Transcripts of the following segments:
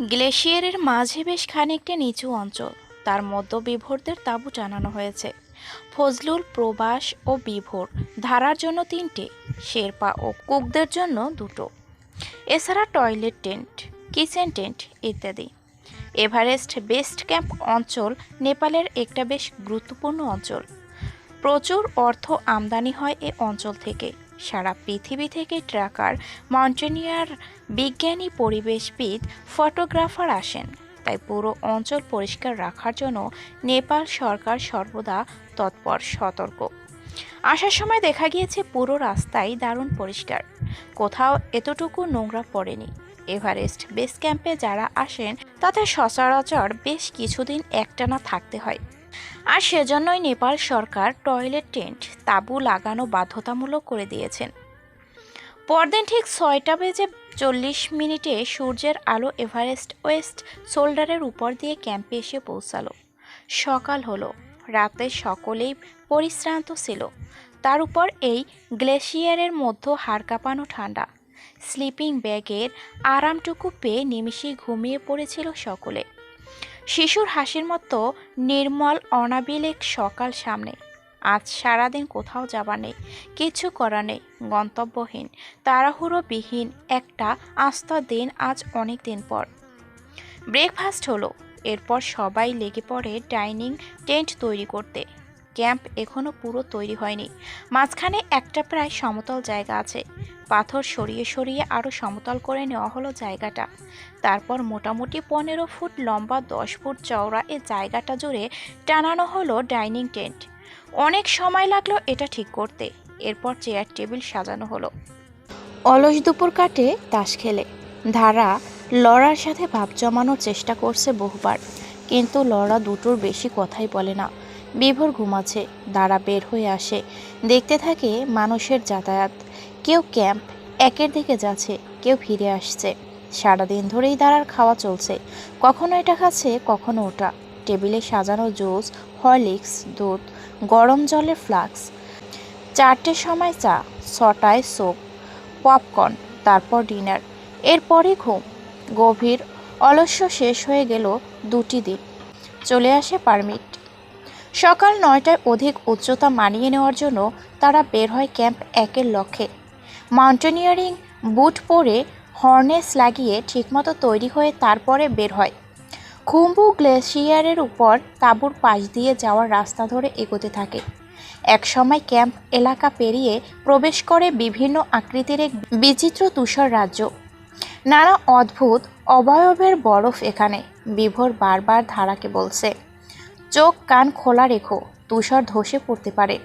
গ্লেশিয়ারের মাঝে বেশ খানিকটা নিচু অঞ্চল। তার মধ্য বিভোরদের তাঁবু টানানো হয়েছে। ফজলুল, প্রবাস ও বিভোর ধারার জন্য তিনটে, শেরপা ও কুকদের জন্য দুটো। এছাড়া টয়লেট টেন্ট, কিচেন টেন্ট ইত্যাদি। এভারেস্ট বেস্ট ক্যাম্প অঞ্চল নেপালের একটা বেশ গুরুত্বপূর্ণ অঞ্চল। প্রচুর অর্থ আমদানি হয় এ অঞ্চল থেকে। সারা পৃথিবী থেকে ট্রাকার মাউন্টেনিয়ার বিজ্ঞানী পরিবেশবিদ, ফটোগ্রাফার আসেন। তাই পুরো অঞ্চল পরিষ্কার রাখার জন্য নেপাল সরকার সর্বদা তৎপর, সতর্ক। আসার সময় দেখা গিয়েছে পুরো রাস্তাই দারুণ পরিষ্কার। কোথাও এতটুকু নোংরা পড়েনি। এভারেস্ট বেস ক্যাম্পে যারা আসেন, তাদের সচরাচর বেশ কিছুদিন একটানা থাকতে হয়। আর সেজন্যই নেপাল সরকার টয়লেট টেন্ট, তাঁবু লাগানো বাধ্যতামূলক করে দিয়েছেন। পরদিন ঠিক ছয়টা বেজে চল্লিশ মিনিটে সূর্যের আলো এভারেস্ট ওয়েস্ট শোল্ডারের উপর দিয়ে ক্যাম্পে এসে পৌঁছালো। সকাল হলো, রাতে সকলেই পরিশ্রান্ত ছিল। তার উপর এই গ্লেশিয়ারের মধ্যে হাড় কাঁপানো ঠান্ডা। স্লিপিং ব্যাগের আরামটুকু পেয়ে নিমিষেই ঘুমিয়ে পড়েছিল সকলে। শিশুর হাসির মতো নির্মল, অনাবিল এক সকাল সামনে। আজ সারাদিন কোথাও যাবার নেই, কিছু করার নেই, গন্তব্যহীন, তাড়াহুড়োবিহীন একটা আস্থা দিন আজ অনেক দিন পর। ব্রেকফাস্ট হলো, এরপর সবাই লেগে পড়ে ডাইনিং টেন্ট তৈরি করতে। ক্যাম্প এখনও পুরো তৈরি হয়নি, মাঝখানে একটা প্রায় সমতল জায়গা আছে। পাথর সরিয়ে সরিয়ে আরও সমতল করে নেওয়া হলো জায়গাটা। তারপর মোটামুটি পনেরো ফুট লম্বা দশ ফুট চওড়া এই জায়গাটা জুড়ে টানানো হলো ডাইনিং টেন্ট। অনেক সময় লাগল এটা ঠিক করতে। এরপর চেয়ার টেবিল সাজানো হলো। অলস দুপুর কাটে তাস খেলে। ধারা লড়ার সাথে ভাব জমানোর চেষ্টা করছে বহুবার। কিন্তু লড়া দুটোর বেশি কথাই বলে না। বিভোর ঘুমাচ্ছে দাঁড়া বের হয়ে আসে। দেখতে থাকে মানুষের যাতায়াত। কেউ ক্যাম্প, একের দিকে যাচ্ছে, কেউ ফিরে আসছে। সারাদিন ধরেই দাঁড়ার খাওয়া চলছে। কখনো এটা খাচ্ছে, কখনো ওটা। টেবিলে সাজানো জুস, হরলিক্স, দুধ, গরম জলের ফ্লাক্স। চারটের সময় চা, ছটায় সোপ, পপকর্ন, তারপর ডিনার। এরপরে ঘুম। গভীর, অলস্য শেষ হয়ে গেল দুটি দিন। চলে আসে পারমিট। সকাল নয়টায় অধিক উচ্চতা মানিয়ে নেওয়ার জন্য তারা বের হয় ক্যাম্প একের লক্ষ্যে। মাউন্টেনিয়ারিং বুট পরে হর্নেস লাগিয়ে ঠিকমতো তৈরি হয়ে তারপরে বের হয়। খুম্বু গ্লেশিয়ারের উপর তাঁবুর পাশ দিয়ে যাওয়ার রাস্তা ধরে এগোতে থাকে। একসময় ক্যাম্প এলাকা পেরিয়ে প্রবেশ করে বিভিন্ন আকৃতির এক বিচিত্র তুষার রাজ্য। নানা অদ্ভুত, অবয়বের বরফ এখানে, বিভোর বারবার ধারাকে বলছে। চোখ কান খোলা রেখো, তুষার ধসে পড়তে পারে।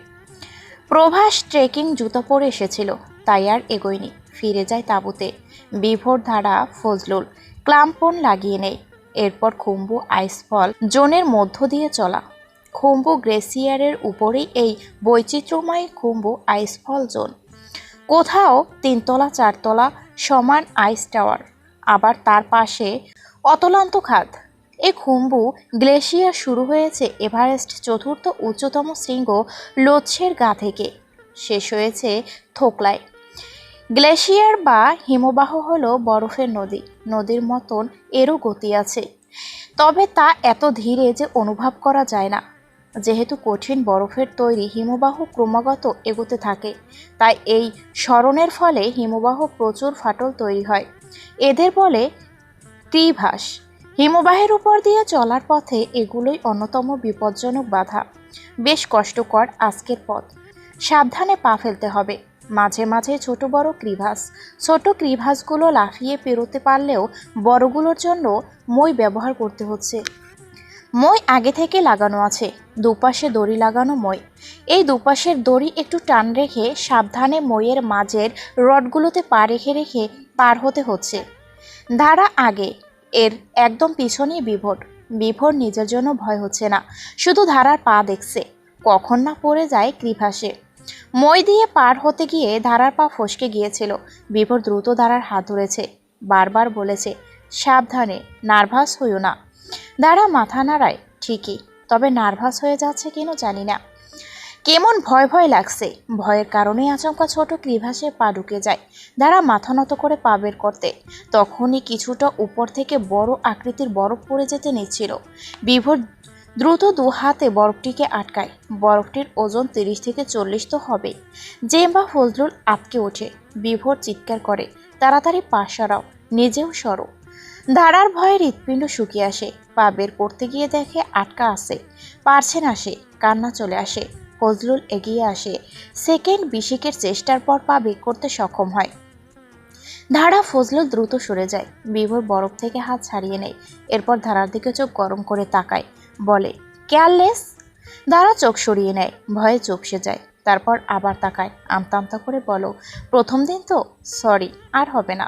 প্রভাস ট্রেকিং জুতো পরে এসেছিল। তাই আর এগোয়নি। ফিরে যায় তাঁবুতে। বিভোর ধারা ফজলুল। ক্লাম্পন লাগিয়ে নেয়। এরপর খুম্বু, আইসফল, জোনের মধ্য দিয়ে চলা। খুম্বু গ্লেসিয়ারের উপরেই এই বৈচিত্র্যময় খুম্বু, আইসফল, জোন। কোথাও তিনতলা, চারতলা, সমান আইস টাওয়ার। আবার তার পাশে অতলান্ত খাত এ খুম্বু গ্লেশিয়ার শুরু হয়েছে এভারেস্ট চতুর্থ উচ্চতম শৃঙ্গ লোচ্ছের গা থেকে। শেষ হয়েছে থোকলায়। গ্লেশিয়ার বা হিমবাহ হলো বরফের নদী। নদীর মতন এরও গতি আছে। তবে তা এত ধীরে যে অনুভব করা যায় না। যেহেতু কঠিন বরফের তৈরি হিমবাহ ক্রমাগত এগোতে থাকে, তাই এই স্মরণের ফলে হিমবাহ প্রচুর ফাটল তৈরি হয়। এদের বলে ত্রিভাস। হিমবাহের উপর দিয়ে চলার পথে এগুলোই অন্যতম বিপজ্জনক বাধা। বেশ কষ্টকর আজকের পথ। সাবধানে পা ফেলতে হবে। মাঝে মাঝে ছোট বড় ক্রিভাস। ছোট ক্রিভাসগুলো লাফিয়ে পেরোতে পারলেও বড়গুলোর জন্য মই ব্যবহার করতে হচ্ছে। মই আগে থেকে লাগানো আছে, দুপাশে দড়ি লাগানো মই। এই দুপাশের দড়ি একটু টান রেখে সাবধানে মইয়ের মাঝের রডগুলোতে পা রেখে রেখে পার হতে হচ্ছে। ধারা আগে, এর একদম পিছনেই বিভোর। বিভোর নিজের জন্য ভয় হচ্ছে না, শুধু ধারার পা দেখছে। কখন না পড়ে যায় ক্রিভাসে। মই দিয়ে পার হতে গিয়ে ধারার পা ফসকে গিয়েছিল। বিভোর দ্রুত ধারার হাত ধরেছে। বারবার বলেছে, সাবধানে, নার্ভাস হইও না। দাঁড়া মাথা নাড়ায়, ঠিকই, তবে নার্ভাস হয়ে যাচ্ছে কেন জানি না। কেমন ভয় ভয় লাগছে। ভয়ের কারণে আচমকা ছোট ক্রিভাসে পা ঢুকে যায়। দাঁড়া মাথা নত করে পা বের করতে। তখনই কিছুটা উপর থেকে বড় আকৃতির বরফ পড়ে যেতে নিচ্ছিল। বিভোর দ্রুত দু হাতে বরফটিকে আটকায়। বরফটির ওজন তিরিশ থেকে চল্লিশ তো হবে জেম্বা ফজলুল আটকে ওঠে, বিভোর চিৎকার করে, তাড়াতাড়ি পা সরাও, নিজেও সরো। ধারার ভয়ে হৃৎপিণ্ড শুকিয়ে আসে, পা বের করতে গিয়ে দেখে আটকা আসে পারছে না সে, কান্না চলে আসে। ফজলুল এগিয়ে আসে, সেকেন্ড বিশেকের চেষ্টার পর পা বের করতে সক্ষম হয়। ধারা ফজলুল দ্রুত সরে যায়, বিভোর বরফ থেকে হাত ছাড়িয়ে নেয়, এরপর ধারার দিকে চোখ গরম করে তাকায়। বলে, কেয়ারলেস? ধারা চোখ সরিয়ে নেয়, ভয়ে চোপসে যায় তারপর আবার তাকায় আমতা আমতা করে বলো, প্রথম দিন তো? সরি, আর হবে না।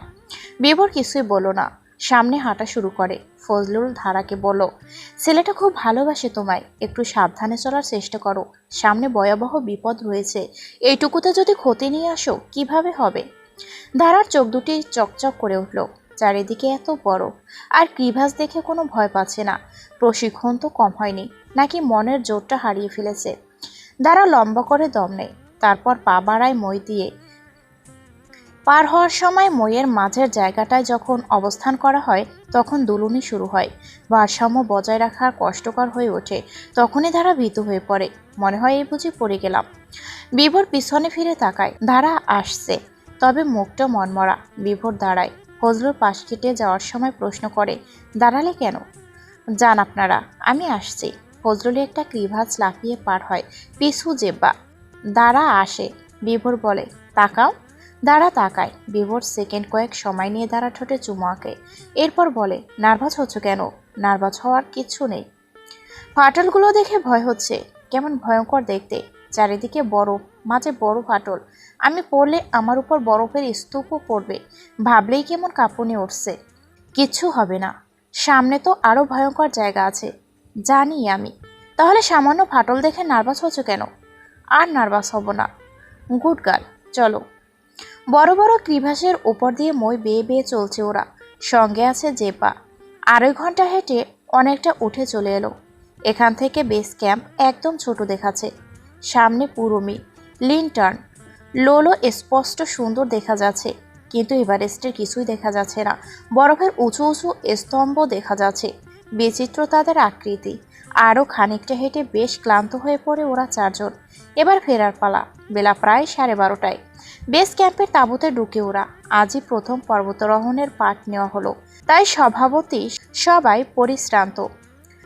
বিভোর কিছুই বলো না, সামনে হাঁটা শুরু করে, ফজলুল ধারাকে বলো, ছেলেটা খুব ভালোবাসে তোমায়, একটু সাবধানে চলার চেষ্টা করো, সামনে ভয়াবহ বিপদ রয়েছে, এইটুকুতে যদি ক্ষতি নিয়ে আসো, কীভাবে হবে? ধারার চোখ দুটি চকচক করে উঠল চারিদিকে এত বড় আর ক্রিভাস দেখে কোনো ভয় পাচ্ছে না। প্রশিক্ষণ তো কম হয়নি, নাকি মনের জোরটা হারিয়ে ফেলেছে। দ্বারা লম্বা করে দম নেয় তারপর পা বাড়ায় মই দিয়ে। পার হওয়ার সময় মইয়ের মাঝের জায়গাটায় যখন অবস্থান করা হয়, তখন দুলুনি শুরু হয়। ভারসাম্য বজায় রাখা কষ্টকর হয়ে ওঠে। তখনই ধারা ভীত হয়ে পড়ে। মনে হয় এই বুঝি পড়ে গেলাম। বিভোর পিছনে ফিরে তাকায়। ধারা আসছে। তবে মুখটা মনমরা। বিভোর দাঁড়ায়। ফজলুর পাশ কেটে যাওয়ার সময় প্রশ্ন করে, দাঁড়ালে কেন? যান আপনারা, আমি আসছি। ফজলুলি একটা ক্রিভাজ লাফিয়ে পার হয়, পিছু জেব্বা। দাঁড়া, আসে। বিভোর বলে, তাকাও। দাঁড়া তাকায় বিভোর সেকেন্ড কয়েক সময় নিয়ে দাঁড়া ঠোঁটে চুমু আঁকে এরপর বলে, নার্ভাস হচ্ছ কেন? নার্ভাস হওয়ার কিচ্ছু নেই। ফাটলগুলো দেখে ভয় হচ্ছে। কেমন ভয়ঙ্কর দেখতে। চারিদিকে বরফ মাঝে বড় ফাটল। আমি পড়লে আমার উপর বরফের স্তূপও পড়বে। ভাবলেই কেমন কাঁপুনি উঠছে। কিচ্ছু হবে না। সামনে তো আরও ভয়ঙ্কর জায়গা আছে। জানি আমি। তাহলে সামান্য ফাটল দেখে নার্ভাস হচ্ছ কেন? আর নার্ভাস হব না। গুড গার্ল, চলো। বড় বড় ক্রিভাসের ওপর দিয়ে মই বেয়ে বেয়ে চলছে ওরা। সঙ্গে আছে জেপা আড়াই ঘণ্টা হেঁটে অনেকটা উঠে চলে এলো। এখান থেকে বেস ক্যাম্প একদম ছোট দেখাচ্ছে। সামনে পুরো পুরমি লিনটার্ন। লোলো স্পষ্ট সুন্দর দেখা যাচ্ছে, কিন্তু এভারেস্টের কিছুই দেখা যাচ্ছে না। বরফের উঁচু উঁচু স্তম্ভ দেখা যাচ্ছে। বিচিত্র তাদের আকৃতি। আরও খানিকটা হেঁটে বেশ ক্লান্ত হয়ে পড়ে ওরা চারজন। এবার ফেরার পালা, বেলা প্রায় সাড়ে বারোটায়। বেস ক্যাম্পের তাঁবুতে ঢুকে ওরা, আজই প্রথম পর্বতারোহণের পাঠ নেওয়া হলো। তাই স্বভাবতই সবাই পরিশ্রান্ত।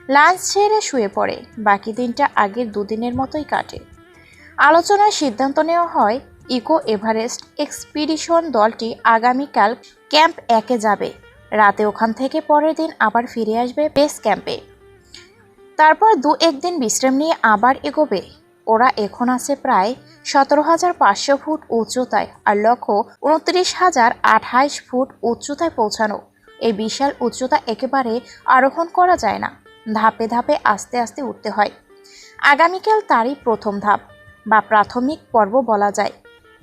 লাঞ্চ ছেড়ে শুয়ে পড়ে, বাকি দিনটা আগের দুদিনের মতোই কাটে। আলোচনায় সিদ্ধান্ত নেওয়া হয়, ইকো এভারেস্ট এক্সপিডিশন দলটি আগামীকাল ক্যাম্প একে যাবে। রাতে ওখান থেকে পরের দিন আবার ফিরে আসবে বেস ক্যাম্পে। তারপর দু একদিন বিশ্রাম নিয়ে আবার এগোবে। ওরা এখন আছে প্রায় সতেরো হাজার পাঁচশো ফুট উচ্চতায় আর লক্ষ্য উনত্রিশ হাজার আঠাইশ ফুট উচ্চতায় পৌঁছানো। এই বিশাল উচ্চতা একেবারে আরোহণ করা যায় না। ধাপে ধাপে আস্তে আস্তে উঠতে হয়। আগামীকাল তারই প্রথম ধাপ। বা প্রাথমিক পর্ব বলা যায়।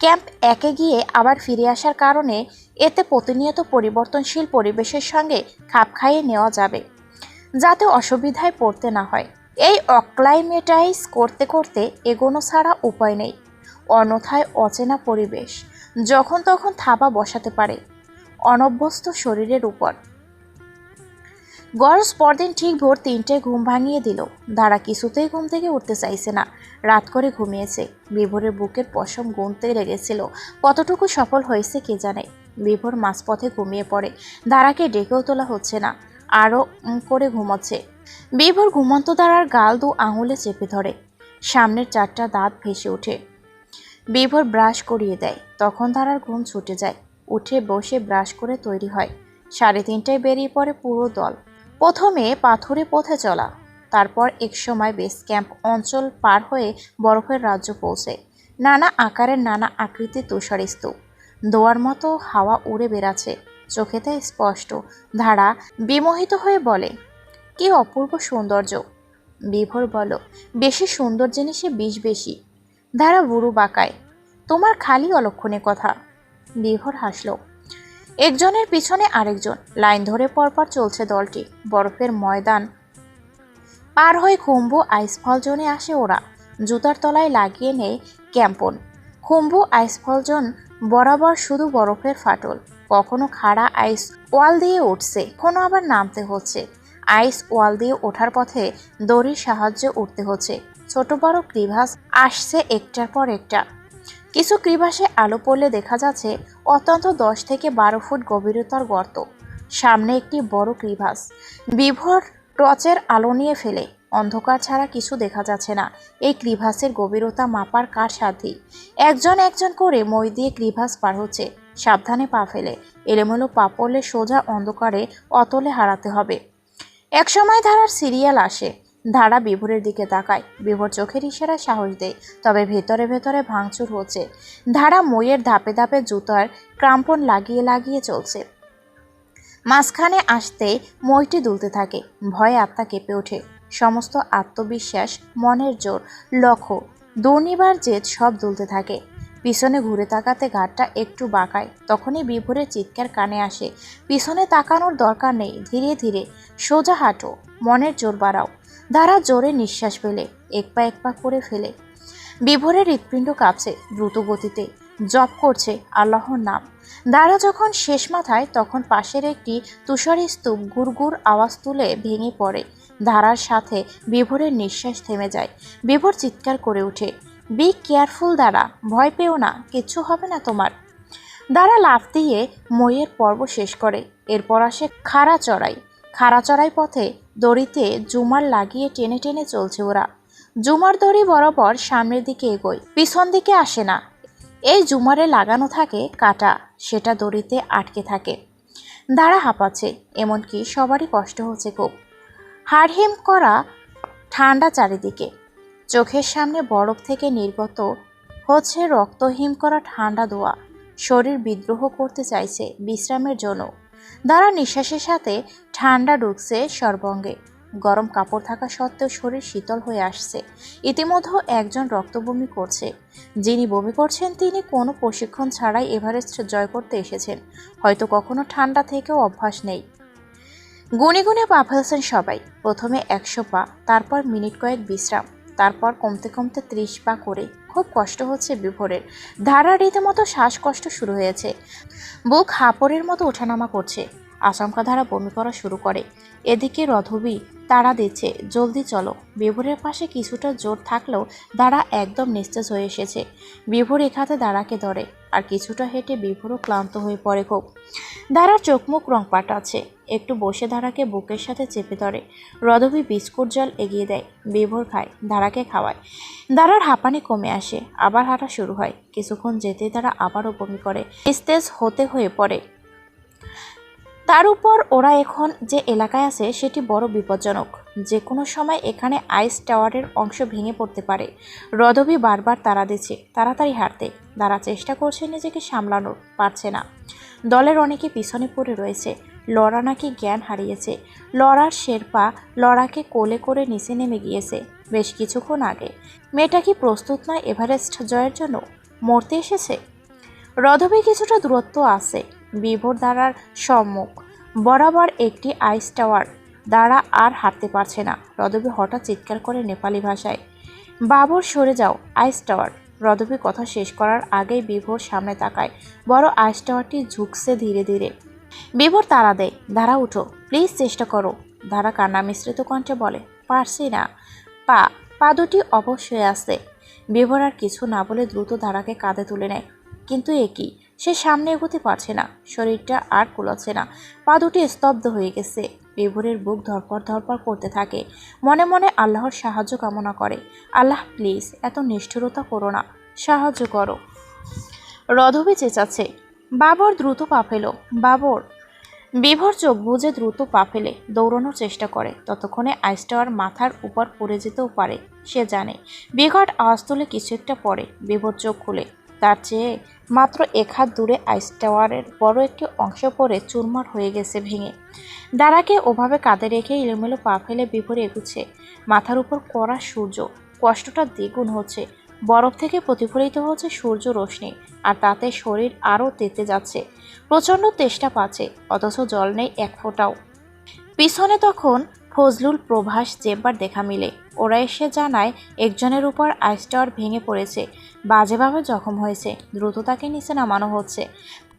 ক্যাম্প একে গিয়ে আবার ফিরে আসার কারণে এতে প্রতিনিয়ত পরিবর্তনশীল পরিবেশের সঙ্গে খাপ খাইয়ে নেওয়া যাবে, যাতে অসুবিধায় পড়তে না হয়। এই অক্লাইমেটাইজ করতে করতে এগোনো ছাড়া উপায় নেই। অন্যথায় অচেনা পরিবেশ যখন তখন থাবা বসাতে পারে। অনভ্যস্ত শরীরের উপর। গরজ পরদিন ঠিক ভোর তিনটে ঘুম ভাঙিয়ে দিল। দাঁড়া কিছুতেই ঘুম থেকে উঠতে চাইছে না। রাত করে ঘুমিয়েছে। বিভোরের বুকের পশম গুনতে লেগেছিল। কতটুকু সফল হয়েছে কে জানে? বিভোর মাঝপথে ঘুমিয়ে পড়ে। দাঁড়াকে ডেকেও তোলা হচ্ছে না। আরও করে ঘুমোচ্ছে। বিভোর ঘুমন্ত দাঁড়ার গাল দু আঙুলে চেপে ধরে। সামনের চারটা দাঁত ভেসে ওঠে। বিভোর ব্রাশ করিয়ে দেয়। তখন ধারার ঘুম ছুটে যায়। উঠে বসে ব্রাশ করে তৈরি হয়। সাড়ে তিনটায় বেরিয়ে পড়ে পুরো দল। প্রথমে পাথুরে পথে চলা, তারপর একসময় বেস ক্যাম্প অঞ্চল পার হয়ে বরফের রাজ্য পৌঁছে। নানা আকারের নানা আকৃতির তুষার স্তূপ। দোয়ার মতো হাওয়া উড়ে বেড়াচ্ছে, চোখেতে স্পষ্ট ধারা বিমোহিত হয়ে বলে, কি অপূর্ব সৌন্দর্য। বিভোর বলো, বেশি সুন্দর জিনিসে বিষ বেশি। ধারা বুড়ু বাঁকায়, তোমার খালি অলক্ষণে কথা। বিভোর হাসল একজনের পিছনে আরেকজন। লাইন ধরে পরপর চলছে দলটি। বরফের ময়দান। পার হয়ে কুম্ভ আইসফল জোনে আসে ওরা। জুতার তলায় লাগিয়ে নেয় ক্যাম্পন। খুম্বু আইসফল জোন বরাবর শুধু বরফের ফাটল। কখনো খাড়া আইস ওয়াল দিয়ে উঠছে কখনো আবার নামতে হচ্ছে। আইস ওয়াল দিয়ে ওঠার পথে দড়ির সাহায্যে উঠতে হচ্ছে। ছোট বড় ক্রিভাস আসছে একটার পর একটা। কিছু ক্রিভাসে আলো পড়লে দেখা যাচ্ছে অত্যন্ত দশ থেকে বারো ফুট গভীরতার গর্ত। সামনে একটি বড় ক্রিভাস বিভোর টর্চের আলো নিয়ে ফেলে। অন্ধকার ছাড়া কিছু দেখা যাচ্ছে না। এই ক্রিভাসের গভীরতা মাপার কার সাধ্যি একজন একজন করে মই দিয়ে ক্রিভাস পার হচ্ছে। সাবধানে পা ফেলে। এলোমেলো পা পড়লে সোজা অন্ধকারে অতলে হারাতে হবে। একসময় ধারার সিরিয়াল আসে। ধারা বিভোরের দিকে তাকায়। বিভোর চোখের ইশারায় সাহস দেয়, তবে ভেতরে ভেতরে ভাঙচুর হচ্ছে। ধারা মইয়ের ধাপে ধাপে জুতার ক্রাম্পন লাগিয়ে লাগিয়ে চলছে। মাঝখানে আসতে মইটি দুলতে থাকে। ভয়ে আত্মা কেঁপে ওঠে। সমস্ত আত্মবিশ্বাস, মনের জোর, লক্ষ্য, দুর্নিবার জেদ সব দুলতে থাকে। পিছনে ঘুরে তাকাতে ঘাটটা একটু বাঁকায়, তখনই বিভোরের চিৎকার কানে আসে। পিছনে তাকানোর দরকার নেই, ধীরে ধীরে। সোজা হাঁটো, মনের জোর বাড়াও। দ্বারা জোরে নিঃশ্বাস ফেলে, এক পা এক পা করে ফেলে। বিভোরের হৃৎপিণ্ড কাঁপছে দ্রুত গতিতে জপ করছে আল্লাহর নাম। দ্বারা যখন শেষ মাথায়, তখন পাশের একটি তুষারি স্তূপ গুড়গুড় আওয়াজ তুলে ভেঙে পড়ে। ধারার সাথে বিভোরের নিঃশ্বাস থেমে যায়। বিভোর চিৎকার করে ওঠে বি কেয়ারফুল দ্বারা, ভয় পেও না, কিচ্ছু হবে না তোমার। দ্বারা লাফ দিয়ে মইয়ের পর্ব শেষ করে। এরপর আসে খাড়া চড়াই। খাড়া চড়াই পথে দড়িতে জুমার লাগিয়ে টেনে টেনে চলছে ওরা। জুমার দড়ি বরাবর সামনের দিকে এগোয়, পিছন দিকে আসে না। এই জুমারে লাগানো থাকে কাটা, সেটা দড়িতে আটকে থাকে। দাঁড়া হাঁপাচ্ছে, এমনকি সবারই কষ্ট হচ্ছে খুব। হাড়হিম করা ঠান্ডা চারিদিকে। চোখের সামনে বরফ থেকে নির্গত হচ্ছে রক্তহিম করা ঠান্ডা দোয়া। শরীর বিদ্রোহ করতে চাইছে বিশ্রামের জন্য। দ্বারা নিঃশ্বাসের সাথে ঠান্ডা ঢুকছে সর্বঙ্গে। গরম কাপড় থাকা সত্ত্বেও শরীর শীতল হয়ে আসছে। ইতিমধ্যে একজন রক্তবমি করছে। যিনি বমি করছেন, তিনি কোনো প্রশিক্ষণ ছাড়াই এভারেস্ট জয় করতে এসেছেন। হয়তো কখনো ঠান্ডা থেকেও অভ্যাস নেই। গুনে গুনে পা ফেলছেন সবাই। প্রথমে একশো পা, তারপর মিনিট কয়েক বিশ্রাম, তারপর কমতে কমতে ত্রিশ পা করে। খুব কষ্ট হচ্ছে বিভোরের। ধারা রীতিমতো শ্বাসকষ্ট শুরু হয়েছে। বুক হাঁপড়ের মতো ওঠানামা করছে। আচমকা ধারা বমি করা শুরু করে। এদিকে রধবী তাড়া দিচ্ছে, জলদি চলো। বিভোরের পাশে কিছুটা জোর থাকলেও দাঁড়া একদম নিস্তেজ হয়ে এসেছে। বিভোর এখাতে দাঁড়াকে ধরে, আর কিছুটা হেঁটে বিভোরও ক্লান্ত হয়ে পড়ে খুব। দাঁড়ার চোখ মুখ রং পাঠাচ্ছে একটু বসে দাঁড়াকে বুকের সাথে চেপে ধরে। রধবী বিস্কুট জল এগিয়ে দেয়, বিভোর খায়, দাঁড়াকে খাওয়ায়। দাঁড়ার হাঁপানি কমে আসে, আবার হাঁটা শুরু হয়। কিছুক্ষণ যেতে তারা আবারও বমি করে নিস্তেজ হতে হয়ে পড়ে। তার উপর ওরা এখন যে এলাকায় আছে, সেটি বড় বিপজ্জনক। যে কোনো সময় এখানে আইস টাওয়ারের অংশ ভেঙে পড়তে পারে। রদবি বারবার তাড়া দিচ্ছে, তাড়াতাড়ি হাঁটতে। তারা চেষ্টা করছে নিজেকে সামলানোর, পারছে না। দলের অনেকে পিছনে পড়ে রয়েছে। লড়া নাকি জ্ঞান হারিয়েছে। লড়ার শেরপা লড়াকে কোলে করে নিচে নেমে গিয়েছে বেশ কিছুক্ষণ আগে। মেয়েটা কি প্রস্তুত নয় এভারেস্ট জয়ের জন্য? মরতে এসেছে? রধবে কিছুটা দূরত্ব আছে, বিভোর দ্বারার সম্মুখ। বরাবর একটি আইস টাওয়ার, দ্বারা আর হাঁটতে পারছে না। রদবী হঠাৎ চিৎকার করে নেপালি ভাষায়, বাবর, সরে যাও, আইস টাওয়ার। রদবী কথা শেষ করার আগেই বিভোর সামনে তাকায়। বড় আইস টাওয়ারটি ঝুঁকছে ধীরে ধীরে। বিভোর তাড়া দেয় ধারা উঠো, প্লিজ চেষ্টা করো। ধারা কান্না মিশ্রিত কণ্ঠে বলে, পারছি না। পা পা দুটি অবশ্যই আসছে বিভোর আর কিছু না বলে দ্রুত ধারাকে কাঁধে তুলে নেয়। কিন্তু এ কি? সে সামনে এগোতে পারছে না। শরীরটা আর কুলাচ্ছে না। পা দুটি স্তব্ধ হয়ে গেছে। বিভোরের বুক ধরপর ধরপর করতে থাকে। মনে মনে আল্লাহর সাহায্য কামনা করে। আল্লাহ, প্লিজ, এত নিষ্ঠুরতা করো না। সাহায্য করো। রধবী চেঁচাচ্ছে। বাবর দ্রুত পা ফেলো। বাবর। বিভোর চোখ বুঝে দ্রুত পা ফেলে, দৌড়ানোর চেষ্টা করে। ততক্ষণে আইস টাওয়ার মাথার উপর পড়ে যেতেও পারে, সে জানে। বিকট আওয়াজ তুলে কিছু একটা পড়ে বিভোর চোখ খুলে। তার চেয়ে মাত্র এক হাত দূরে আইস টাওয়ারের বড় একটি অংশ পড়ে চুরমার হয়ে গেছে ভেঙে। দাঁড়াকে ওভাবে কাঁধে রেখে এলোমেলো পা ফেলে বিপরে এগুচ্ছে। মাথার উপর কড়া সূর্য। কষ্টটা দ্বিগুণ হচ্ছে। বরফ থেকে প্রতিফলিত হচ্ছে সূর্য রশ্মি, আর তাতে শরীর আরও তেতে যাচ্ছে। প্রচণ্ড তেষ্টা পাচ্ছে, অথচ জল নেই এক ফোঁটাও। পিছনে তখন ফজলুল, প্রভাস চেম্বার দেখা মিলে। ওরা এসে জানায়, একজনের উপর আইস টাওয়ার ভেঙে পড়েছে। বাজেভাবে জখম হয়েছে, দ্রুত তাকে নিচে নামানো হচ্ছে।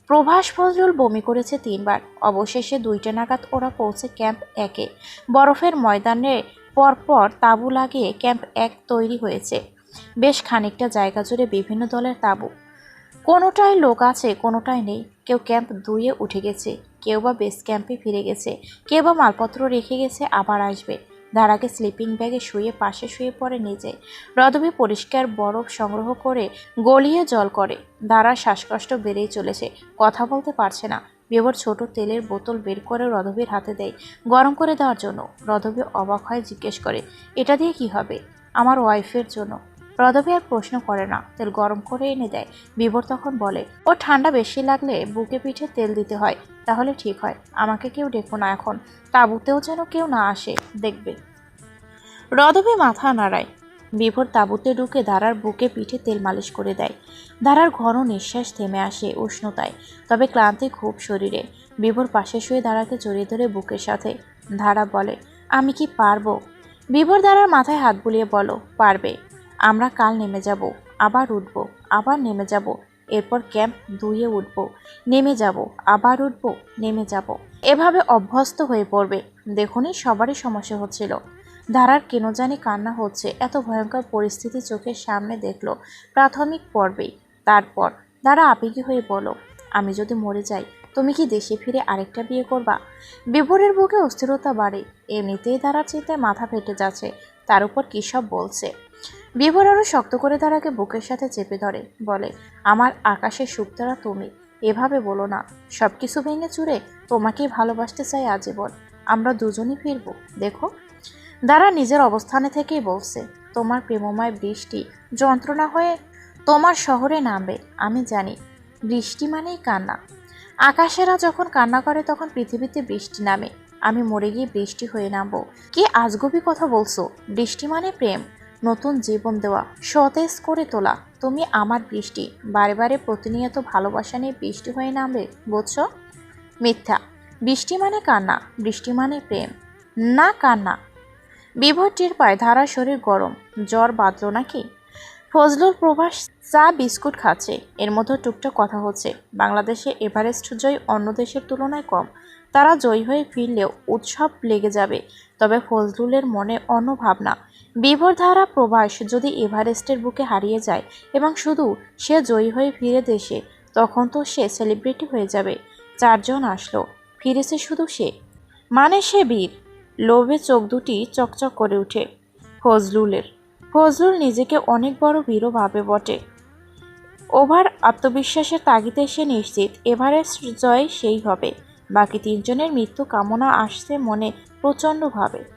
প্রভাস, ফজলুল বমি করেছে তিনবার। অবশেষে দুইটা নাগাদ ওরা পৌঁছে ক্যাম্প একে। বরফের ময়দানে পরপর তাঁবু লাগিয়ে ক্যাম্প এক তৈরি হয়েছে। বেশ খানিকটা জায়গা জুড়ে বিভিন্ন দলের তাঁবু। কোনোটায় লোক আছে, কোনোটায় নেই। কেউ ক্যাম্প দুইয়ে উঠে গেছে, কেউ বা বেস ক্যাম্পে ফিরে গেছে, কেউ বা মালপত্র রেখে গেছে, আবার আসবে। ধারাকে স্লিপিং ব্যাগে শুয়ে পাশে শুয়ে পড়ে নিজে। রদবি পরিষ্কার বরফ সংগ্রহ করে গলিয়ে জল করে। দাঁড়ার শ্বাসকষ্ট বেড়েই চলেছে, কথা বলতে পারছে না। বেবর ছোট তেলের বোতল বের করে রদবির হাতে দেয়, গরম করে দেওয়ার জন্য। রদবি অবাক হয়ে জিজ্ঞেস করে, এটা দিয়ে কি হবে? আমার ওয়াইফের জন্য। রদবি আর প্রশ্ন করে না। তেল গরম করে এনে দেয়। বিবর তখন বলে, ও ঠান্ডা বেশি লাগলে বুকে পিঠে তেল দিতে হয়। তাহলে ঠিক হয়। আমাকে কেউ ডেকো না এখন। তাঁবুতেও যেন কেউ না আসে। দেখবে। রদবি মাথা নাড়ায়। বিভোর তাঁবুতে ঢুকে দাঁড়ার বুকে পিঠে তেল মালিশ করে দেয়। দাঁড়ার ঘন নিঃশ্বাস থেমে আসে উষ্ণতায়, তবে ক্লান্তি খুব শরীরে। বিভোর পাশে শুয়ে দাঁড়াকে জড়িয়ে ধরে বুকের সাথে। ধারা বলে, আমি কি পারব? বিভোর দাঁড়ার মাথায় হাত বুলিয়ে বলো, পারবে। আমরা কাল নেমে যাব, আবার উঠবো, আবার নেমে যাব, এরপর ক্যাম্প দুইয়ে উঠব, নেমে যাব, আবার উঠবো, নেমে যাব। এভাবে অভ্যস্ত হয়ে পড়বে। দেখুনই সবারই সমস্যা হচ্ছিল। ধারার কেন জানি কান্না হচ্ছে, এত ভয়ঙ্কর পরিস্থিতি চোখের সামনে দেখল প্রাথমিক পর্বেই। তারপর ধারা আবেগী হয়ে বলো আমি যদি মরে যাই, তুমি কি দেশে ফিরে আরেকটা বিয়ে করবা? বিভোরের বুকে অস্থিরতা বাড়ে। এমনিতেই ধারার চিন্তায় মাথা ফেটে যাচ্ছে। তার উপর কী সব বলছে? বিভোর আরও শক্ত করে ধারাকে বুকের সাথে চেপে ধরে, বলে, আমার আকাশের সুপ্তারা তুমি, এভাবে বলো না। সব কিছু ভেঙে চুরে তোমাকেই ভালোবাসতে চাই আজীবন। আমরা দুজনই ফিরবো, দেখো। দাঁড়া নিজের অবস্থানে থেকেই বলছে, তোমার প্রেমময় বৃষ্টি যন্ত্রণা হয়ে তোমার শহরে নামবে, আমি জানি। বৃষ্টি মানেই কান্না। আকাশেরা যখন কান্না করে তখন পৃথিবীতে বৃষ্টি নামে। আমি মরে গিয়ে বৃষ্টি হয়ে নামবো। কি আজগবি কথা বলছো? বৃষ্টি মানে প্রেম। নতুন জীবন দেওয়া। সতেজ করে তোলা। তুমি আমার বৃষ্টি। বারে বারে প্রতিনিয়ত ভালোবাসা নিয়ে বৃষ্টি হয়ে নামবে, বুঝছ? মিথ্যা। বৃষ্টি মানে কান্না। বৃষ্টি মানে প্রেম। না, কান্না। বিভোর টের পায় ধারা শরীর গরম। জ্বর বাঁধল নাকি? ফজলুল প্রভাস চা, বিস্কুট খাচ্ছে। এর মধ্যে টুকটাক কথা হচ্ছে। বাংলাদেশে এভারেস্ট জয় অন্য দেশের তুলনায় কম। তারা জয়ী হয়ে ফিরলেও উৎসব লেগে যাবে। তবে ফজলুলের মনে অন্য ভাবনা বিভোর ধারা প্রবাস যদি এভারেস্টের বুকে হারিয়ে যায় এবং শুধু সে জয়ী হয়ে ফিরে দেশে, তখন তো সে সেলিব্রিটি হয়ে যাবে। চারজন আসলো, ফিরেছে শুধু সে। মানে সে বীর। লোভে চোখ দুটি চকচক করে ওঠে ফজলুলের। ফজলুল নিজেকে অনেক বড় বীরও ভাবে বটে। ওভার আত্মবিশ্বাসের তাগিদে সে নিশ্চিত এভারেস্ট জয় সেই হবে। বাকি তিনজনের মৃত্যু কামনা আসছে মনে প্রচণ্ডভাবে